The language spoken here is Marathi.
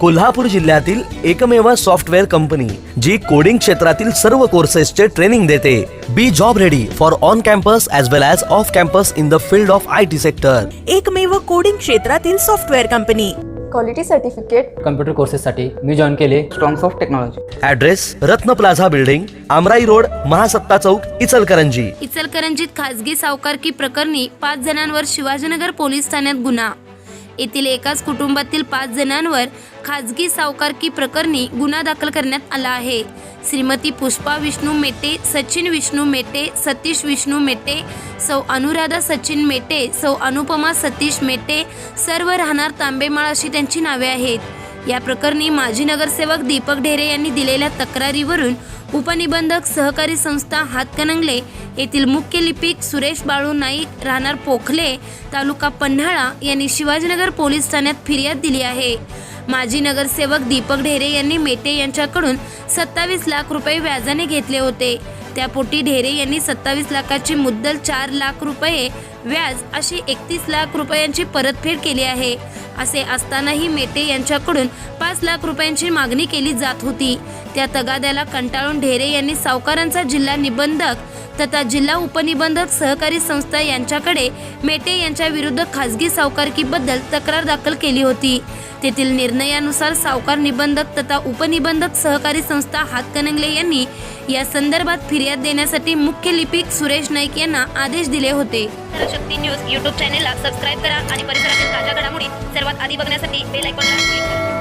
कोल्हापूर जिल्ह्यातील एकमेव सॉफ्टवेअर कंपनी जी कोडिंग क्षेत्रातील सर्व कोर्सेसचे ट्रेनिंग देते. Be job ready for on campus as well as off campus in the field of I T sector एकमेव कोडिंग क्षेत्रातील software company. Quality certificate computer कोर्सेससाठी मी जॉईन केले. Strongs of technology address Ratna plaza building Amrai road Mahasatta Chowk Ichalkaranji. इचलकरंजीत खासगी सावकारकी प्रकरणी पाच जणांवर शिवाजीनगर पोलीस ठाण्यात गुन्हा. येथील एकाच कुटुंबातील पाच जणांवर खाजगी सावकारकी प्रकरणी गुन्हा दाखल करण्यात आला आहे. श्रीमती पुष्पा विष्णू मेटे सचिन विष्णू मेटे सतीश विष्णू मेटे सौ अनुराधा सचिन मेटे सौ अनुपमा सतीश मेटे सर्व राहणार तांबेमाळ अशी त्यांची नावे आहेत. या प्रकरणी माजी नगरसेवक दीपक ढेरे यांनी दिलेल्या तक्रारीवरून उपनिबंधक सहकारी संस्था हातकणंगले येथील मुख्य लिपिक सुरेश बाळू नाईक राहणार पोखले तालुका पन्हाळा यांनी शिवाजीनगर पोलीस ठाण्यात फिर्याद दिली आहे. माजी नगरसेवक दीपक ढेरे यांनी मेटे यांच्याकडून सत्तावीस लाख रुपये व्याजाने घेतले होते. त्यापोटी ढेरे यांनी सत्तावीस लाखाची मुद्दल चार लाख रुपये व्याज अशी एकतीस लाख रुपयांची परतफेड केली आहे. असे असतानाही मेटे यांच्याकडून पाच लाख रुपयांची मागणी केली जात होती. त्या तगाद्याला कंटाळून ढेरे यांनी सावकारांचा जिल्हा निबंधक तथा जिल्हा उपनिबंधक सहकारी संस्था यांच्याकडे मेटे यांच्या विरुद्ध खासगी सावकारकीबद्दल तक्रार दाखल केली होती. तेथील निर्णयानुसार सावकार निबंधक तथा उपनिबंधक सहकारी संस्था हातकणंगले यांनी या संदर्भात फिर्याद देण्यासाठी मुख्य लिपिक सुरेश नाईक यांना आदेश दिले होते. शक्ती न्यूज यूट्यूब चॅनेलला सबस्क्राईब करा आणि परिसरातील ताज्या घडामोडी सर्वात आधी बघण्यासाठी बेल आयकॉनला क्लिक करा.